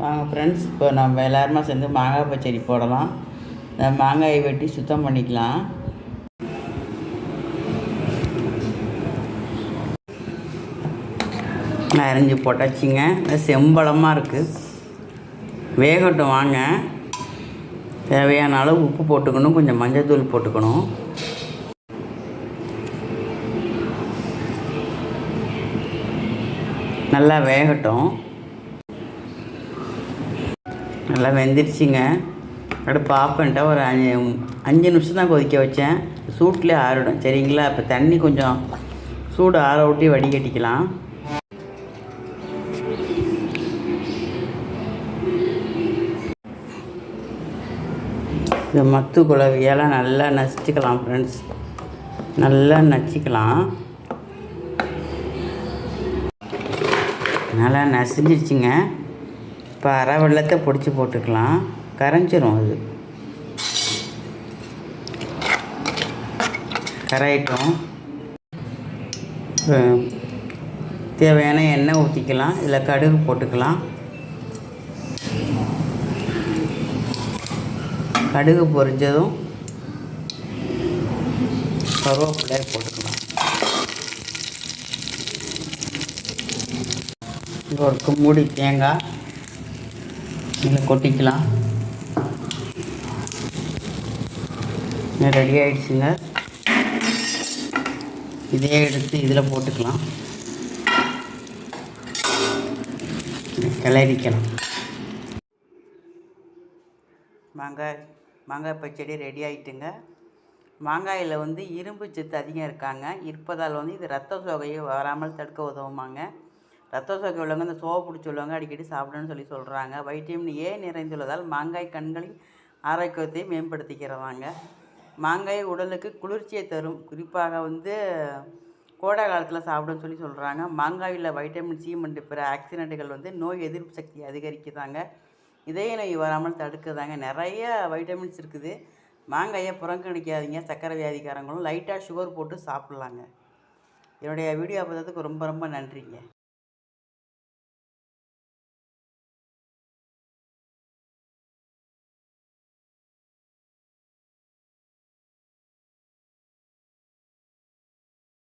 வாங்க ஃப்ரெண்ட்ஸ் இப்போ நம்ம எல்லாருமா சேர்ந்து மாங்காய் பச்சடி போடலாம். இந்த மாங்காயை வெட்டி சுத்தம் பண்ணிக்கலாம். அரைஞ்சி அரிஞ்சு போட்டாச்சுங்க. செம்பளமாக இருக்குது வேகட்டும் வாங்க. தேவையான அளவு உப்பு போட்டுக்கணும். கொஞ்சம் மஞ்சள்தூள் போட்டுக்கணும். நல்லா வேகட்டும். நல்லா வெந்துருச்சுங்க. அடுப்பு ஆஃப் ஒரு அஞ்சு அஞ்சு நிமிஷம் தான் கொதிக்க வச்சேன். சூட்டிலே ஆறிடும். சரிங்களா? இப்போ தண்ணி கொஞ்சம் சூடு ஆற விட்டி வடிகட்டிக்கலாம். இந்த மத்து குழவியெல்லாம் நல்லா நசிச்சுக்கலாம் ஃப்ரெண்ட்ஸ் நல்லா நச்சிக்கலாம் நல்லா நசிஞ்சிருச்சுங்க. இப்போ அரை வெள்ளத்தை பிடிச்சி போட்டுக்கலாம். கரைஞ்சிரும் அது. கரையிட்டோம். தேவையான எண்ணெய் ஊற்றிக்கலாம் இல்லை கடுகு போட்டுக்கலாம். கடுகு பொரிஞ்சதும் கருவேப்பிலையை போட்டுக்கலாம். இங்கே ஒரு கும்மூடி தேங்காய். இதில் கொட்டிக்கலாம். ரெடி ஆயிடுச்சுங்க. இதே எடுத்து இதில் போட்டுக்கலாம். கிளறிக்கலாம். மாங்காய் மாங்காய் பச்சடி ரெடி ஆகிட்டுங்க மாங்காயில் வந்து இரும்பு சத்து அதிகம் இருக்காங்க. இருப்பதால் வந்து இது ரத்த சோகையை வராமல் தடுக்க உதவுமாங்க. ரத்த சோகை உள்ளவங்க இந்த சோவை பிடிச்சி அடிக்கடி சாப்பிடணும்னு சொல்லி சொல்கிறாங்க வைட்டமின் ஏ நிறைந்துள்ளதால் மாங்காய் கண்களின் ஆரோக்கியத்தை மேம்படுத்திக்கிறதாங்க. மாங்காய் உடலுக்கு குளிர்ச்சியை தரும். குறிப்பாக வந்து கோடை காலத்தில் சாப்பிடுன்னு சொல்லி சொல்கிறாங்க மாங்காயில் வைட்டமின் சி மற்றும் பிற ஆக்சிடென்ட்டுகள் வந்து நோய் எதிர்ப்பு சக்தியை அதிகரிக்குதாங்க. இதய நோய் வராமல் தடுக்குதாங்க. நிறைய வைட்டமின்ஸ் இருக்குது. மாங்காயை புறக்கணிக்காதீங்க. சக்கரை வியாதிக்காரங்களும் லைட்டாக சுகர் போட்டு சாப்பிட்லாங்க. என்னுடைய வீடியோ பார்த்ததுக்கு ரொம்ப ரொம்ப நன்றிங்க.